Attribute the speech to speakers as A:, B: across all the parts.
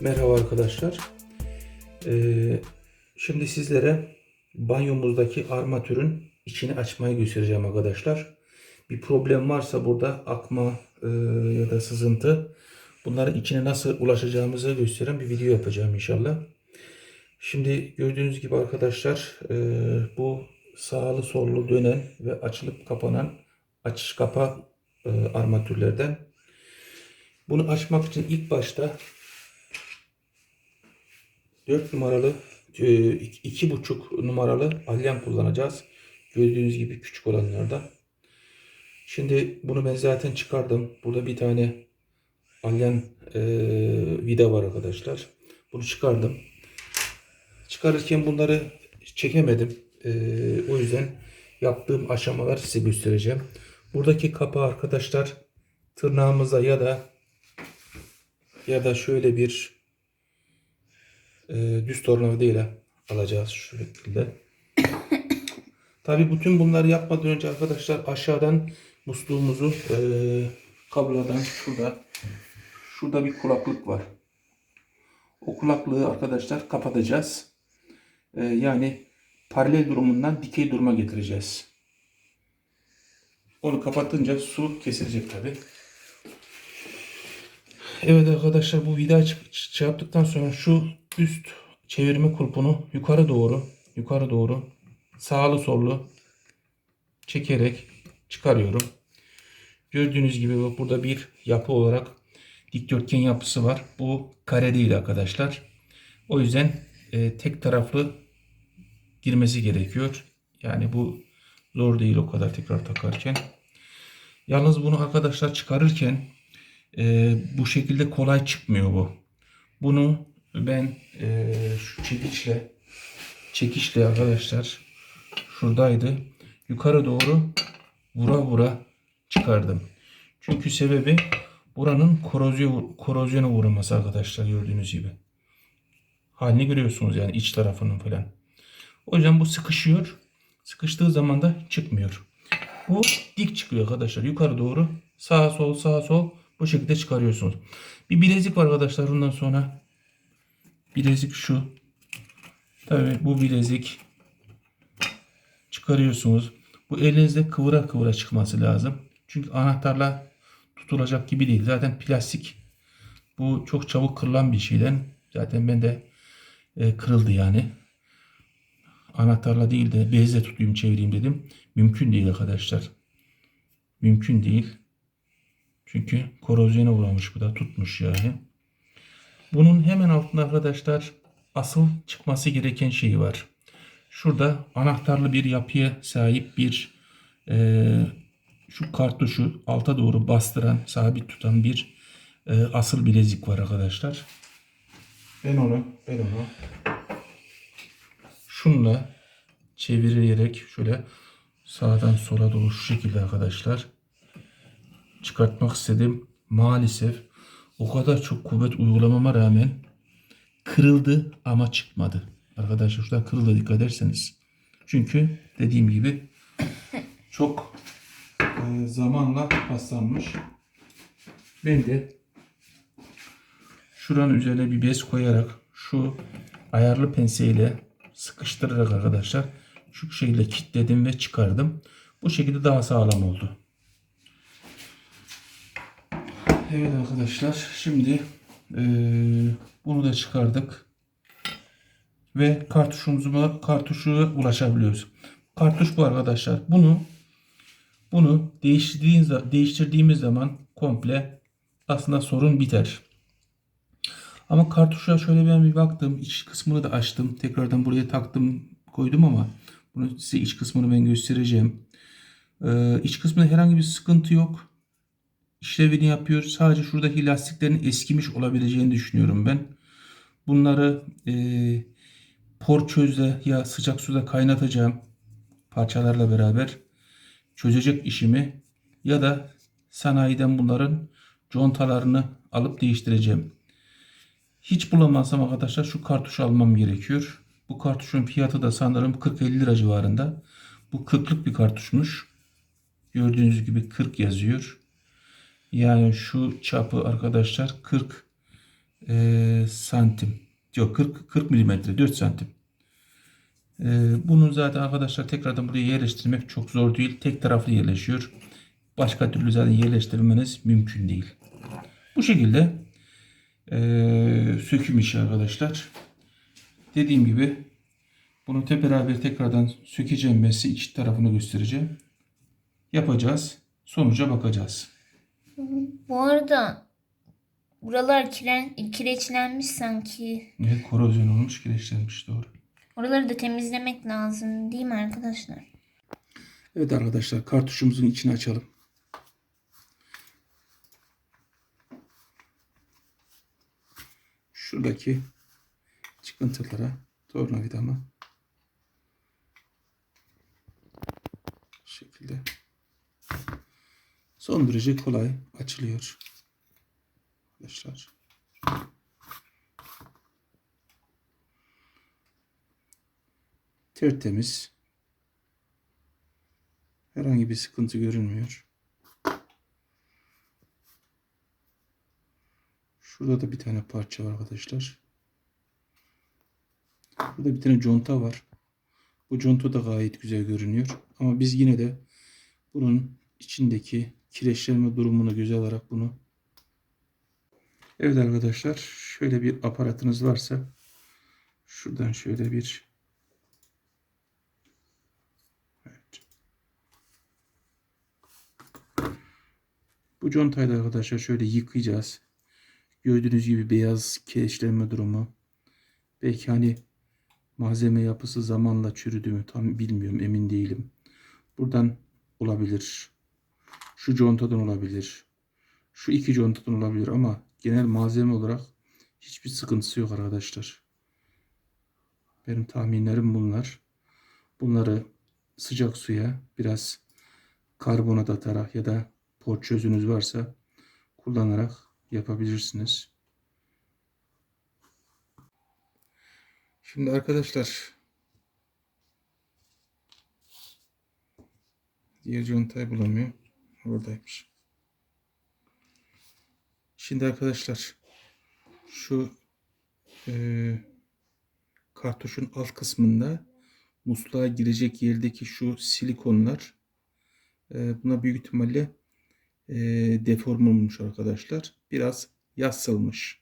A: Merhaba arkadaşlar. Ee, şimdi sizlere banyomuzdaki armatürün içini açmayı göstereceğim arkadaşlar. Bir problem varsa burada akma e, ya da sızıntı bunların içine nasıl ulaşacağımızı gösteren bir video yapacağım inşallah. Şimdi gördüğünüz gibi arkadaşlar e, bu sağlı sollu dönen ve açılıp kapanan açış kapa e, armatürlerden. Bunu açmak için ilk başta 4 numaralı e, 2,5 numaralı alyan kullanacağız. Gördüğünüz gibi küçük olanlardan. Şimdi bunu ben zaten çıkardım. Burada bir tane alyan e, vida var arkadaşlar. Bunu çıkardım. Çıkarırken bunları çekemedim. E, o yüzden yaptığım aşamalar size göstereceğim. Buradaki kapağı arkadaşlar tırnağımıza ya da ya da şöyle bir e, düz tornavida ile alacağız şu şekilde. Tabi bütün bunları yapmadan önce arkadaşlar aşağıdan musluğumuzu e, kablodan şurada şurada bir kulaklık var. O kulaklığı arkadaşlar kapatacağız. E, yani paralel durumundan dikey duruma getireceğiz. Onu kapatınca su kesilecek tabi. Evet arkadaşlar bu vida şey sonra şu üst çevirme kulpunu yukarı doğru yukarı doğru sağlı sollu çekerek çıkarıyorum. Gördüğünüz gibi burada bir yapı olarak dikdörtgen yapısı var. Bu kare değil arkadaşlar. O yüzden e, tek taraflı girmesi gerekiyor. Yani bu zor değil o kadar tekrar takarken. Yalnız bunu arkadaşlar çıkarırken e, bu şekilde kolay çıkmıyor bu. Bunu ben e, şu çekiçle çekişle arkadaşlar şuradaydı. Yukarı doğru vura vura çıkardım. Çünkü sebebi buranın korozyon, korozyona uğraması arkadaşlar gördüğünüz gibi. Halini görüyorsunuz yani iç tarafının falan. O yüzden bu sıkışıyor. Sıkıştığı zaman da çıkmıyor. Bu dik çıkıyor arkadaşlar. Yukarı doğru sağa sol sağa sol bu şekilde çıkarıyorsunuz. Bir bilezik var arkadaşlar bundan sonra. Bilezik şu. Tabi bu bilezik çıkarıyorsunuz. Bu elinizde kıvıra kıvıra çıkması lazım. Çünkü anahtarla tutulacak gibi değil. Zaten plastik. Bu çok çabuk kırılan bir şeyden. Zaten ben de e, kırıldı yani. Anahtarla değil de bezle tutayım çevireyim dedim. Mümkün değil arkadaşlar. Mümkün değil. Çünkü korozyona uğramış bu da tutmuş yani. Bunun hemen altında arkadaşlar asıl çıkması gereken şey var. Şurada anahtarlı bir yapıya sahip bir e, şu kartuşu alta doğru bastıran, sabit tutan bir e, asıl bilezik var arkadaşlar. Ben onu, ben onu şunla çevirerek şöyle sağdan sola doğru şu şekilde arkadaşlar çıkartmak istedim. Maalesef o kadar çok kuvvet uygulamama rağmen kırıldı ama çıkmadı. Arkadaşlar şurada kırıldı dikkat ederseniz. Çünkü dediğim gibi çok e, zamanla paslanmış. Ben de şuranın üzerine bir bez koyarak şu ayarlı penseyle sıkıştırarak arkadaşlar şu şekilde kilitledim ve çıkardım. Bu şekilde daha sağlam oldu. Evet arkadaşlar şimdi e, bunu da çıkardık. Ve kartuşumuza kartuşa ulaşabiliyoruz. Kartuş bu arkadaşlar. Bunu bunu değiştirdiğiniz, değiştirdiğimiz zaman komple aslında sorun biter. Ama kartuşa şöyle ben bir baktım. iç kısmını da açtım. Tekrardan buraya taktım koydum ama bunu size iç kısmını ben göstereceğim. Ee, iç kısmında herhangi bir sıkıntı yok. İşlevini yapıyor. Sadece şuradaki lastiklerin eskimiş olabileceğini düşünüyorum ben. Bunları e, porçözle ya sıcak suda kaynatacağım parçalarla beraber çözecek işimi ya da sanayiden bunların contalarını alıp değiştireceğim. Hiç bulamazsam arkadaşlar şu kartuşu almam gerekiyor. Bu kartuşun fiyatı da sanırım 40-50 lira civarında. Bu 40'lık bir kartuşmuş. Gördüğünüz gibi 40 yazıyor. Yani şu çapı arkadaşlar 40 e, santim. Yok 40 40 milimetre 4 santim. E, bunu zaten arkadaşlar tekrardan buraya yerleştirmek çok zor değil. Tek taraflı yerleşiyor. Başka türlü zaten yerleştirmeniz mümkün değil. Bu şekilde e, söküm işi arkadaşlar. Dediğim gibi bunu hep beraber tekrardan sökeceğim ben size iç tarafını göstereceğim. Yapacağız. Sonuca bakacağız.
B: Bu arada buralar kiren, kireçlenmiş sanki.
A: Evet korozyon olmuş kireçlenmiş doğru.
B: Oraları da temizlemek lazım değil mi arkadaşlar?
A: Evet arkadaşlar kartuşumuzun içini açalım. Şuradaki çıkıntılara tornavidama bu şekilde son derece kolay açılıyor. Arkadaşlar. Tertemiz. Herhangi bir sıkıntı görünmüyor. Şurada da bir tane parça var arkadaşlar. Burada bir tane conta var. Bu conta da gayet güzel görünüyor. Ama biz yine de bunun içindeki kireçlenme durumunu göze alarak bunu Evet arkadaşlar şöyle bir aparatınız varsa şuradan şöyle bir Evet. Bu contayı da arkadaşlar şöyle yıkayacağız. Gördüğünüz gibi beyaz kireçlenme durumu. Belki hani malzeme yapısı zamanla çürüdü mü tam bilmiyorum emin değilim. Buradan olabilir. Şu contadan olabilir. Şu iki contadan olabilir ama genel malzeme olarak hiçbir sıkıntısı yok arkadaşlar. Benim tahminlerim bunlar. Bunları sıcak suya biraz karbonat atarak ya da porçözünüz varsa kullanarak yapabilirsiniz. Şimdi arkadaşlar diğer contayı bulamıyor. Oradaymış. Şimdi arkadaşlar şu e, kartuşun alt kısmında musluğa girecek yerdeki şu silikonlar e, buna büyük ihtimalle e, deform olmuş arkadaşlar. Biraz yassılmış.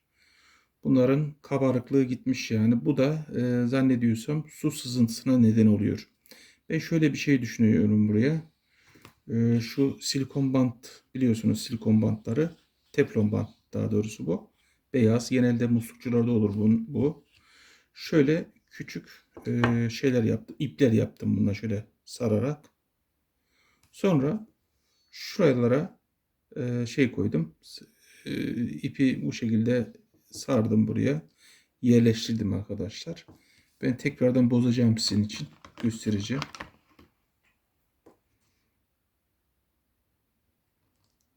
A: Bunların kabarıklığı gitmiş yani. Bu da e, zannediyorsam su sızıntısına neden oluyor. Ben şöyle bir şey düşünüyorum buraya. E, şu silikon bant biliyorsunuz silikon bantları. Teflon bant daha doğrusu bu. Beyaz. Genelde muslukçularda olur bu. bu. Şöyle küçük e, şeyler yaptım. ipler yaptım bununla şöyle sararak. Sonra şuralara e, şey koydum. E, ipi bu şekilde sardım buraya. Yerleştirdim arkadaşlar. Ben tekrardan bozacağım sizin için. Göstereceğim.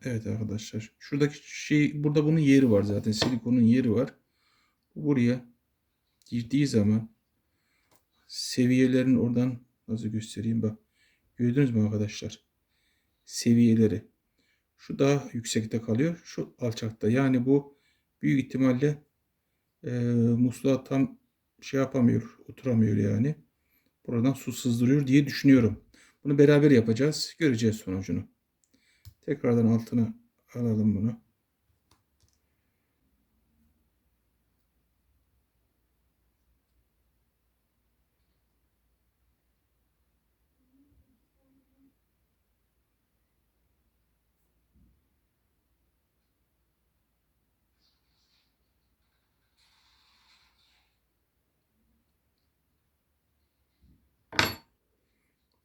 A: Evet arkadaşlar. Şuradaki şey burada bunun yeri var zaten. Silikonun yeri var. Buraya girdiği zaman seviyelerin oradan nasıl göstereyim bak. Gördünüz mü arkadaşlar? Seviyeleri. Şu daha yüksekte kalıyor. Şu alçakta. Yani bu büyük ihtimalle e, musluğa tam şey yapamıyor. Oturamıyor yani. Buradan su sızdırıyor diye düşünüyorum. Bunu beraber yapacağız. Göreceğiz sonucunu. Tekrardan altına alalım bunu.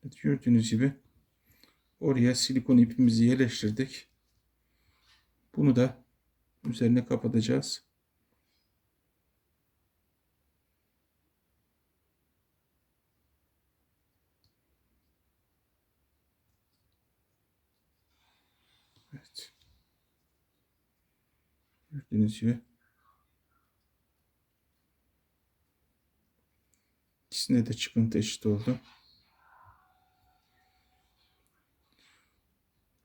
A: Evet, gördüğünüz gibi oraya silikon ipimizi yerleştirdik. Bunu da üzerine kapatacağız. Evet. Gördüğünüz gibi ikisinde de çıkıntı eşit oldu.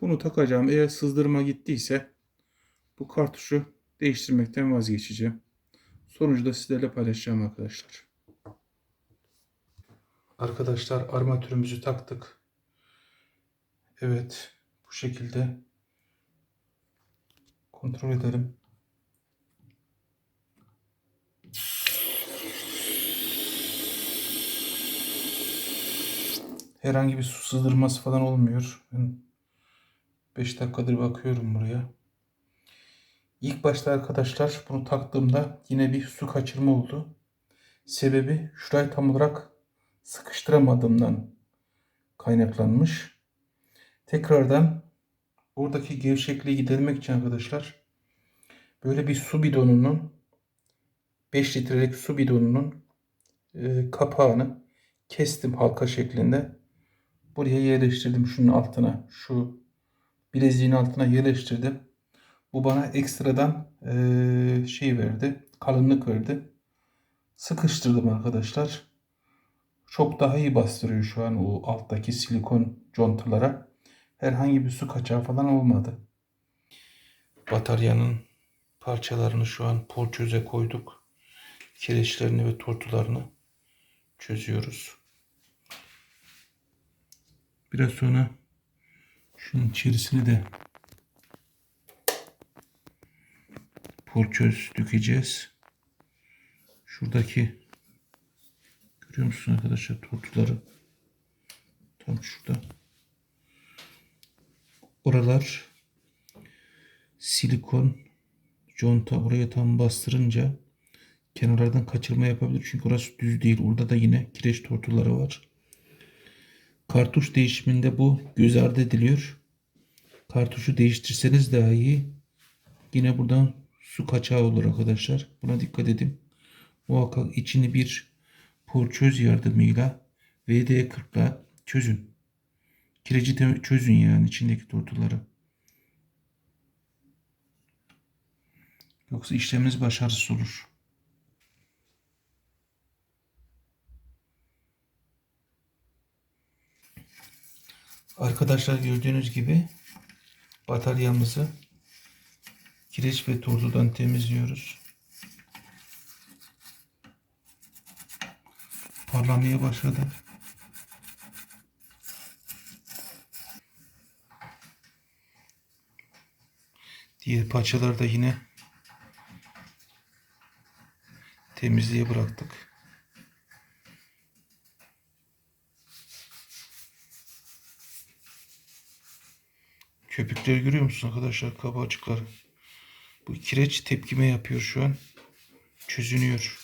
A: Bunu takacağım. Eğer sızdırma gittiyse bu kartuşu değiştirmekten vazgeçeceğim. Sonucu da sizlerle paylaşacağım arkadaşlar. Arkadaşlar armatürümüzü taktık. Evet bu şekilde kontrol edelim. Herhangi bir su sızdırması falan olmuyor. Ben 5 dakikadır bakıyorum buraya. İlk başta arkadaşlar bunu taktığımda yine bir su kaçırma oldu. Sebebi şurayı tam olarak sıkıştıramadığımdan kaynaklanmış. Tekrardan buradaki gevşekliği gidermek için arkadaşlar böyle bir su bidonunun 5 litrelik su bidonunun e, kapağını kestim halka şeklinde. Buraya yerleştirdim şunun altına. Şu bileziğin altına yerleştirdim. Bu bana ekstradan e, şey verdi. Kalınlık verdi. Sıkıştırdım arkadaşlar. Çok daha iyi bastırıyor şu an o alttaki silikon contalara. Herhangi bir su kaçağı falan olmadı. Bataryanın parçalarını şu an porçöze koyduk. Kireçlerini ve tortularını çözüyoruz. Biraz sonra şunun içerisini de porçöz dökeceğiz. Şuradaki görüyor musunuz arkadaşlar tortuları tam şurada. Oralar silikon conta oraya tam bastırınca kenarlardan kaçırma yapabilir. Çünkü orası düz değil. Orada da yine kireç tortuları var. Kartuş değişiminde bu göz ardı ediliyor. Kartuşu değiştirseniz dahi yine buradan su kaçağı olur arkadaşlar. Buna dikkat edin. Muhakkak içini bir porçöz yardımıyla VD40'la çözün. Kireci çözün yani içindeki tortuları. Yoksa işleminiz başarısız olur. Arkadaşlar gördüğünüz gibi bataryamızı kireç ve tortudan temizliyoruz. Parlamaya başladı. Diğer parçaları da yine temizliğe bıraktık. Köpükleri görüyor musunuz arkadaşlar? Kabarcıkları. Bu kireç tepkime yapıyor şu an. Çözünüyor.